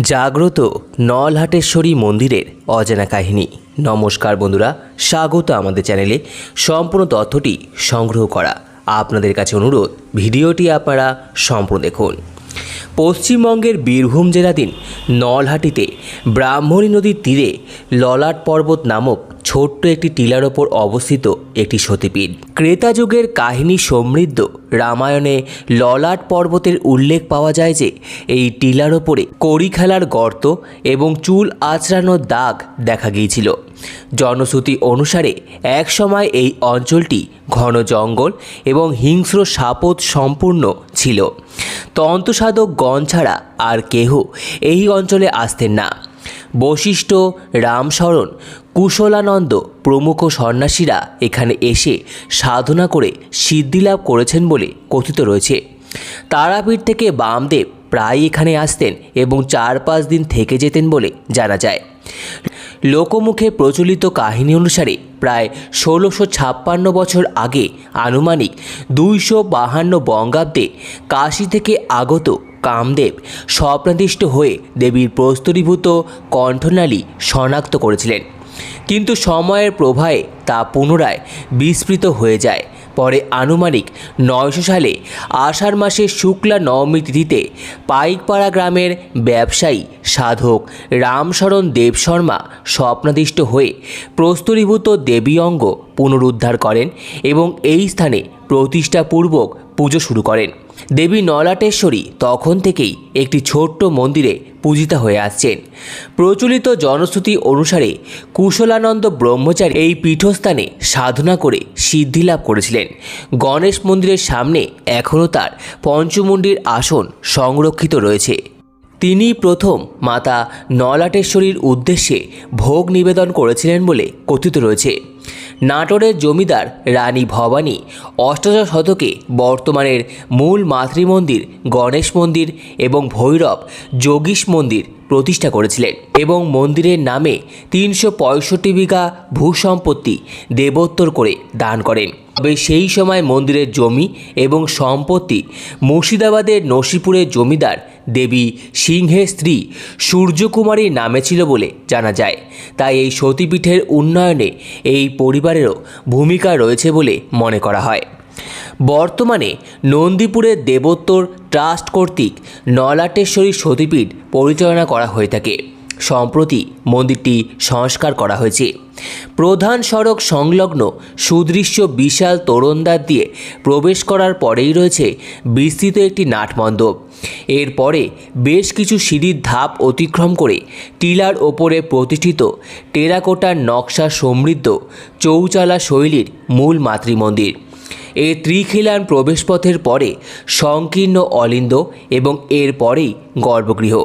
জাগ্রত নলহাটেশ্বরী মন্দিরের অজানা কাহিনী। নমস্কার বন্ধুরা, স্বাগত আমাদের চ্যানেলে। সম্পূর্ণ তথ্যটি সংগ্রহ করা আপনাদের কাছে অনুরোধ, ভিডিওটি আপনারা সম্পূর্ণ দেখুন। পশ্চিমবঙ্গের বীরভূম জেলাধীন নলহাটিতে ব্রাহ্মণী নদীর তীরে ললাট পর্বত নামক ছোট্ট একটি টিলার ওপর অবস্থিত একটি সতীপীঠ। ক্রেতা যুগের কাহিনী সমৃদ্ধ। রামায়ণে ললাট পর্বতের উল্লেখ পাওয়া যায় যে, এই টিলার ওপরে কড়ি খেলার গর্ত এবং চুল আঁচড়ানোর দাগ দেখা গিয়েছিল। জনশ্রুতি অনুসারে একসময় এই অঞ্চলটি ঘন জঙ্গল এবং হিংস্র সাপত সম্পূর্ণ ছিল। তন্ত্রসাধক গণ ছাড়া আর কেহ এই অঞ্চলে আসতেন না। বশিষ্ঠ রামশরণ, কুশলানন্দ প্রমুখ সন্ন্যাসীরা এখানে এসে সাধনা করে সিদ্ধিলাভ করেছেন বলে কথিত রয়েছে। তারাপীঠ থেকে বামদেব প্রায় এখানে আসতেন এবং চার পাঁচ দিন থেকে যেতেন বলে জানা যায়। লোকমুখে প্রচলিত কাহিনী অনুসারে প্রায় ষোলোশো ছাপ্পান্ন বছর আগে আনুমানিক দুইশো বাহান্ন বঙ্গাব্দে কাশী থেকে আগত কামদেব স্বপ্নাদিষ্ট হয়ে দেবীর প্রস্তরীভূত কণ্ঠনালী শনাক্ত করেছিলেন। কিন্তু সময়ের প্রবাহে তা পুনরায় বিস্মৃত হয়ে যায়। পরে আনুমানিক নয়শো সালে আষাঢ় মাসের শুক্লা নবমী তিথিতে পাইকপাড়া গ্রামের ব্যবসায়ী সাধক রামশরণ দেব শর্মা স্বপ্নাদিষ্ট হয়ে প্রস্তরীভূত দেবী অঙ্গ পুনরুদ্ধার করেন এবং এই স্থানে প্রতিষ্ঠাপূর্বক পুজো শুরু করেন। দেবী নলাটেশ্বরী তখন থেকেই একটি ছোট্ট মন্দিরে পূজিতা হয়ে আসছেন। প্রচলিত জনশ্রুতি অনুসারে কুশলানন্দ ব্রহ্মচারী এই পীঠস্থানে সাধনা করে সিদ্ধিলাভ করেছিলেন। গণেশ মন্দিরের সামনে এখনও তার পঞ্চমুণ্ডির আসন সংরক্ষিত রয়েছে। তিনি প্রথম মাতা নলাটেশ্বরীর উদ্দেশ্যে ভোগ নিবেদন করেছিলেন বলে কথিত রয়েছে। নাটোরের জমিদার রানী ভবানী অষ্টাদশ শতকে বর্তমানের মূল মাতৃমন্দির গণেশ মন্দির এবং ভৈরব যোগীশ মন্দির প্রতিষ্ঠা করেছিলেন এবং মন্দিরের নামে তিনশো পঁয়ষট্টি বিঘা ভূসম্পত্তি দেবোত্তর করে দান করেন। তবে সেই সময় মন্দিরের জমি এবং সম্পত্তি মুর্শিদাবাদের নসিপুরের জমিদার দেবী সিংহের স্ত্রী সূর্যকুমারীর নামে ছিল বলে জানা যায়। তাই এই সতীপীঠের উন্নয়নে এই পরিবারেরও ভূমিকা রয়েছে বলে মনে করা হয়। বর্তমানে নন্দীপুরের দেবোত্তর ট্রাস্ট কর্তৃক নলাটেশ্বরী সতীপীঠ পরিচালনা করা হয়ে থাকে। সম্প্রতি মন্দিরটি সংস্কার করা হয়েছে। প্রধান সড়ক সংলগ্ন সুদৃশ্য বিশাল তোরণদ্বার দিয়ে প্রবেশ করার পরেই রয়েছে বিস্তৃত একটি নাটমণ্ডপ। এরপরে বেশ কিছু সিঁড়ির ধাপ অতিক্রম করে টিলার ওপরে প্রতিষ্ঠিত টেরাকোটার নকশা সমৃদ্ধ চৌচালা শৈলীর মূল মাতৃমন্দির। এই ত্রিখিলান প্রবেশপথের পরে সংকীর্ণ অলিন্দ এবং এর পরেই গর্ভগৃহ।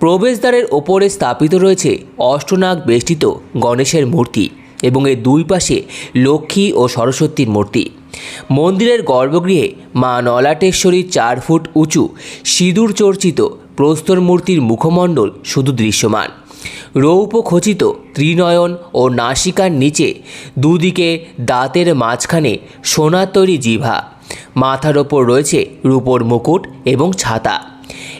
প্রবেশদ্বারের ওপরে স্থাপিত রয়েছে অষ্টনাগ বেষ্টিত গণেশের মূর্তি এবং এর দুই পাশে লক্ষ্মী ও সরস্বতীর মূর্তি। মন্দিরের গর্ভগৃহে মা নলাটেশ্বরীর চার ফুট উঁচু সিঁদুর চর্চিত প্রস্তর মূর্তির মুখমণ্ডল শুধু দৃশ্যমান। রৌপ খচিত ত্রিনয়ন ও নাসিকার নিচে, দুদিকে দাঁতের মাঝখানে সোনার তৈরি জিভা মাথার ওপর রয়েছে রূপোর মুকুট এবং ছাতা।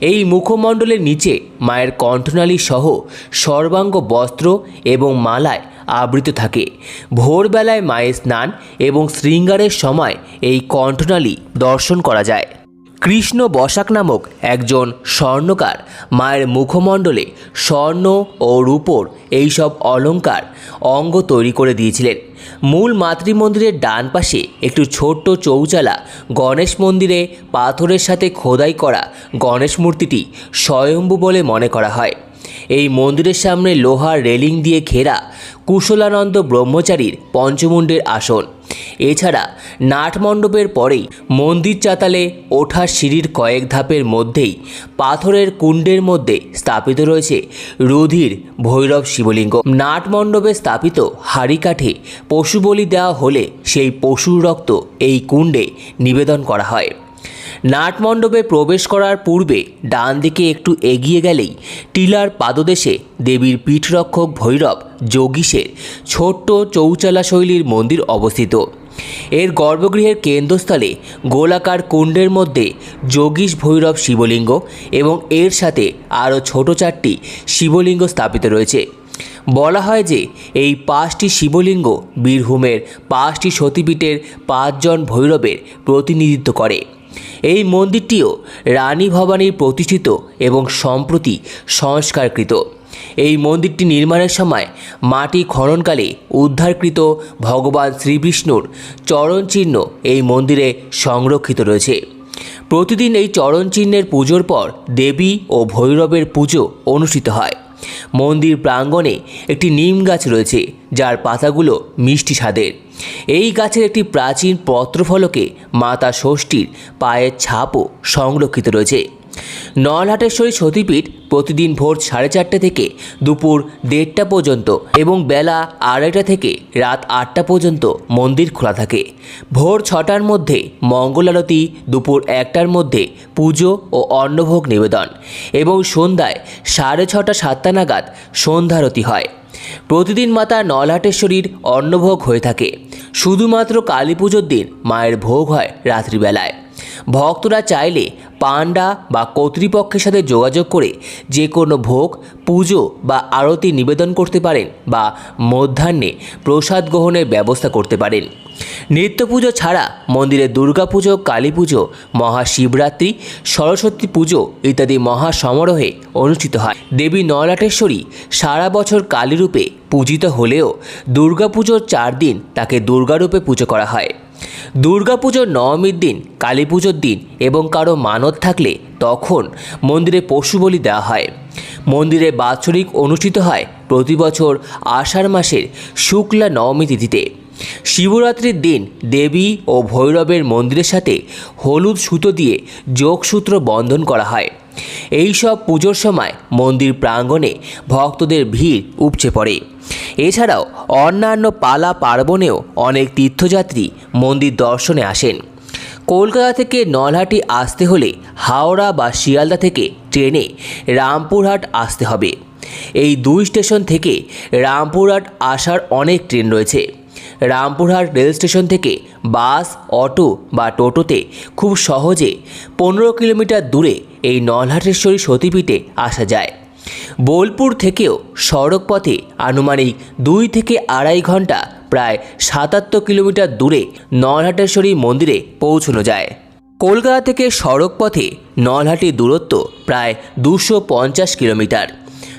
এই মুখমণ্ডলের নিচে মায়ের কণ্ঠনালী সহ সর্বাঙ্গ বস্ত্র এবং মালায় আবৃত থাকে। ভোরবেলায় মায়ের স্নান এবং শৃঙ্গারের সময় এই কণ্ঠনালী দর্শন করা যায়। কৃষ্ণ বসাক নামক একজন স্বর্ণকার, মায়ের মুখমণ্ডলে স্বর্ণ ও রূপোর এইসব অলংকার অঙ্গ তৈরি করে দিয়েছিলেন। মূল মাতৃমন্দিরের ডান পাশে একটু ছোট্ট চৌচালা গণেশ মন্দিরে পাথরের সাথে খোদাই করা গণেশ মূর্তিটি স্বয়ম্ভু বলে মনে করা হয়। এই মন্দিরের সামনে লোহার রেলিং দিয়ে ঘেরা কুশলানন্দ ব্রহ্মচারীর পঞ্চমুণ্ডের আসন। এছাড়া নাটমণ্ডপের পরেই মন্দির চাতালে ওঠা সিঁড়ির কয়েক ধাপের মধ্যেই পাথরের কুণ্ডের মধ্যে স্থাপিত রয়েছে রুধির ভৈরব শিবলিঙ্গ। নাটমণ্ডপে স্থাপিত হাড়িকাঠে পশু বলি দেওয়া হলে সেই পশুর রক্ত এই কুণ্ডে নিবেদন করা হয়। নাটমণ্ডপে প্রবেশ করার পূর্বে ডান দিকে একটু এগিয়ে গেলেই টিলার পাদদেশে দেবীর পীঠরক্ষক ভৈরব যোগীশের ছোট্ট চৌচালা শৈলীর মন্দির অবস্থিত। এর গর্ভগৃহের কেন্দ্রস্থলে গোলাকার কুণ্ডের মধ্যে যোগীশ ভৈরব শিবলিঙ্গ এবং এর সাথে আরও ছোট চারটি শিবলিঙ্গ স্থাপিত রয়েছে। বলা হয় যে এই পাঁচটি শিবলিঙ্গ বীরভূমের পাঁচটি সতীপীঠের পাঁচজন ভৈরবের প্রতিনিধিত্ব করে। এই মন্দিরটিও রানী ভবানীর প্রতিষ্ঠিত এবং সম্প্রতি সংস্কারকৃত। এই মন্দিরটি নির্মাণের সময় মাটি খননকালে উদ্ধারকৃত ভগবান শ্রীবিষ্ণুর চরণচিহ্ন এই মন্দিরে সংরক্ষিত রয়েছে। প্রতিদিন এই চরণচিহ্নের পুজোর পর দেবী ও ভৈরবের পুজো অনুষ্ঠিত হয়। মন্দির প্রাঙ্গণে একটি নিম গাছ রয়েছে, যার পাতাগুলো মিষ্টি স্বাদের। এই গাছের একটি প্রাচীন পত্রফলকে মাতা ষষ্ঠীর পায়ের ছাপও সংরক্ষিত রয়েছে। নলহাটেশ্বরী সতীপীঠ প্রতিদিন ভোর সাড়ে চারটে থেকে দুপুর দেড়টা পর্যন্ত এবং বেলা আড়াইটা থেকে রাত আটটা পর্যন্ত মন্দির খোলা থাকে। ভোর ছটার মধ্যে মঙ্গল আরতি, দুপুর একটার মধ্যে পুজো ও অন্নভোগ নিবেদন এবং সন্ধ্যায় সাড়ে ছটা সাতটা নাগাদ সন্ধ্যারতি হয়। প্রতিদিন মাতা নলহাটেশ্বরীর অন্নভোগ হয়ে থাকে। শুধুমাত্র কালী পুজোর দিন মায়ের ভোগ হয় রাত্রিবেলায়। ভক্তরা চাইলে পাণ্ডা বা কর্তৃপক্ষের সাথে যোগাযোগ করে যে কোনো ভোগ, পুজো বা আরতি নিবেদন করতে পারেন বা মধ্যাহ্নে প্রসাদ গ্রহণের ব্যবস্থা করতে পারেন। নিত্য পুজো ছাড়া মন্দিরে দুর্গাপুজো কালী পুজো মহাশিবরাত্রি, সরস্বতী পুজো ইত্যাদি মহা সমারোহে অনুষ্ঠিত হয়। দেবী নলাটেশ্বরী সারা বছর কালীরূপে পূজিত হলেও দুর্গাপুজোর চার দিন তাকে দুর্গারূপে পুজো করা হয়। দুর্গাপুজোর নবমীর দিন কালী পুজোর দিন এবং কারও মানত থাকলে তখন মন্দিরে পশু বলি দেওয়া হয়। মন্দিরে বাৎসরিক অনুষ্ঠিত হয় প্রতি বছর আষাঢ় মাসের শুক্লা নবমী তিথিতে। শিবরাত্রির দিন দেবী ও ভৈরবের মন্দিরের সাথে হলুদ সুতো দিয়ে যোগসূত্র বন্ধন করা হয়। এই সব পুজোর সময় মন্দির প্রাঙ্গণে ভক্তদের ভিড় উপচে পড়ে। এছাড়াও অন্যান্য পালা পার্বণেও অনেক তীর্থযাত্রী মন্দির দর্শনে আসেন। কলকাতা থেকে নলহাটি আসতে হলে হাওড়া বা শিয়ালদা থেকে ট্রেনে রামপুরহাট আসতে হবে। এই দুই স্টেশন থেকে রামপুরহাট আসার অনেক ট্রেন রয়েছে। রামপুরহাট রেল স্টেশন থেকে বাস, অটো বা টোটোতে খুব সহজে পনেরো কিলোমিটার দূরে এই নলহাটেশ্বরী সতীপীঠে আসা যায়। বোলপুর থেকেও সড়কপথে আনুমানিক দুই থেকে আড়াই ঘণ্টা প্রায় সাতাত্তর কিলোমিটার দূরে নলহাটেশ্বরী মন্দিরে পৌঁছানো যায়। কলকাতা থেকে সড়কপথে নলহাটির দূরত্ব প্রায় দুশো পঞ্চাশ কিলোমিটার।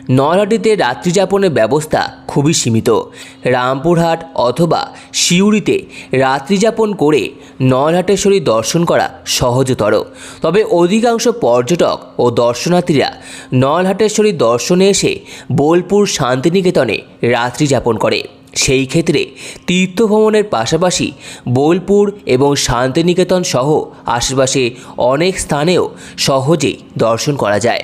নলহাটিতে রাত্রিযাপনের ব্যবস্থা খুবই সীমিত। রামপুরহাট অথবা সিউড়িতে রাত্রিযাপন করে নলহাটেশ্বরী দর্শন করা সহজতর। তবে অধিকাংশ পর্যটক ও দর্শনার্থীরা নলহাটেশ্বরী দর্শনে এসে বোলপুর শান্তিনিকেতনে রাত্রিযাপন করে। সেই ক্ষেত্রে তীর্থ ভ্রমণের পাশাপাশি বোলপুর এবং শান্তিনিকেতন সহ আশেপাশে অনেক স্থানেও সহজেই দর্শন করা যায়।